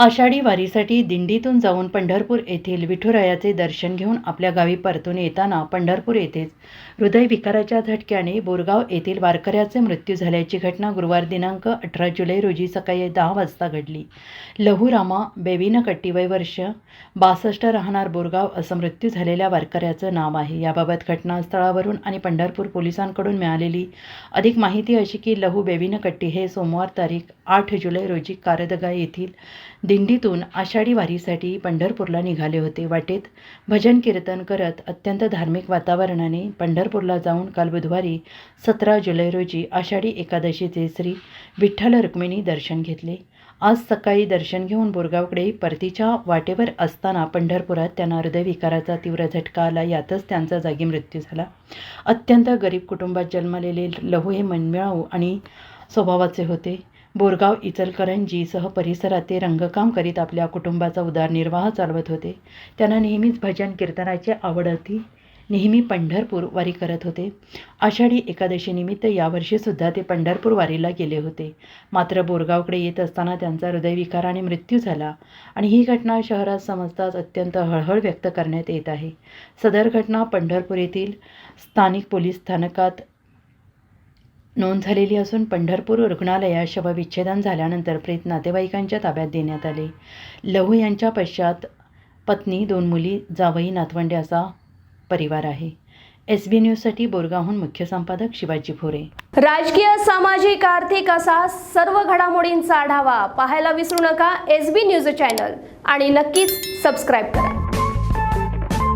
आषाढी वारीसाठी दिंडीतून जाऊन पंढरपूर येथील विठुरायाचे दर्शन घेऊन आपल्या गावी परतून येताना पंढरपूर येथेच हृदयविकाराच्या झटक्याने बोरगाव येथील वारकऱ्याचे मृत्यू झाल्याची घटना गुरुवार दिनांक अठरा जुलै रोजी सकाळी दहा वाजता घडली. लहूरामा बेविनकट्टी कट्टीवय वर्ष बासष्ट राहणार बोरगाव असं मृत्यू झालेल्या वारकऱ्याचं नाव आहे. याबाबत घटनास्थळावरून आणि पंढरपूर पोलिसांकडून मिळालेली अधिक माहिती अशी की लहू बेविनकट्टी हे सोमवार तारीख आठ जुलै रोजी कारदगा येथील दिंडीतून आषाढी वारीसाठी पंढरपूरला निघाले होते. वाटेत भजन कीर्तन करत अत्यंत धार्मिक वातावरणाने पंढरपूरला जाऊन काल बुधवारी सतरा जुलै रोजी आषाढी एकादशीचे श्री विठ्ठल रुक्मिणी दर्शन घेतले. आज सकाळी दर्शन घेऊन बोरगावकडे परतीच्या वाटेवर असताना पंढरपुरात त्यांना हृदयविकाराचा तीव्र झटका आला. यातच त्यांचा जागी मृत्यू झाला. अत्यंत गरीब कुटुंबात जन्मलेले लहू हे मनमिळाऊ आणि स्वभावाचे होते. बोरगाव इचलकरंजीसह परिसरात ते रंगकाम करीत आपल्या कुटुंबाचा उदारनिर्वाह चालवत होते. त्यांना नेहमीच भजन कीर्तनाची आवड होती. नेहमी पंढरपूर वारी करत होते. आषाढी एकादशीनिमित्त यावर्षीसुद्धा ते पंढरपूर वारीला गेले होते. मात्र बोरगावकडे येत असताना त्यांचा हृदयविकाराने मृत्यू झाला आणि ही घटना शहरात समजताच अत्यंत हळहळ व्यक्त करण्यात येत आहे. सदर घटना पंढरपूर येथील स्थानिक पोलीस स्थानकात नोंद झालेली असून पंढरपूर रुग्णालयात शवविच्छेदन झाल्यानंतर प्रेत नातेवाईकांच्या ताब्यात देण्यात आले. लहू यांच्या पश्चात पत्नी दोन मुली जावई नातवंडे असा परिवार आहे. एस बी न्यूजसाठी बोरगावहून मुख्य संपादक शिवाजी भोरे. राजकीय सामाजिक आर्थिक असा सर्व घडामोडींचा आढावा पाहायला विसरू नका एस बी न्यूज चॅनल आणि नक्कीच सबस्क्राईब करा.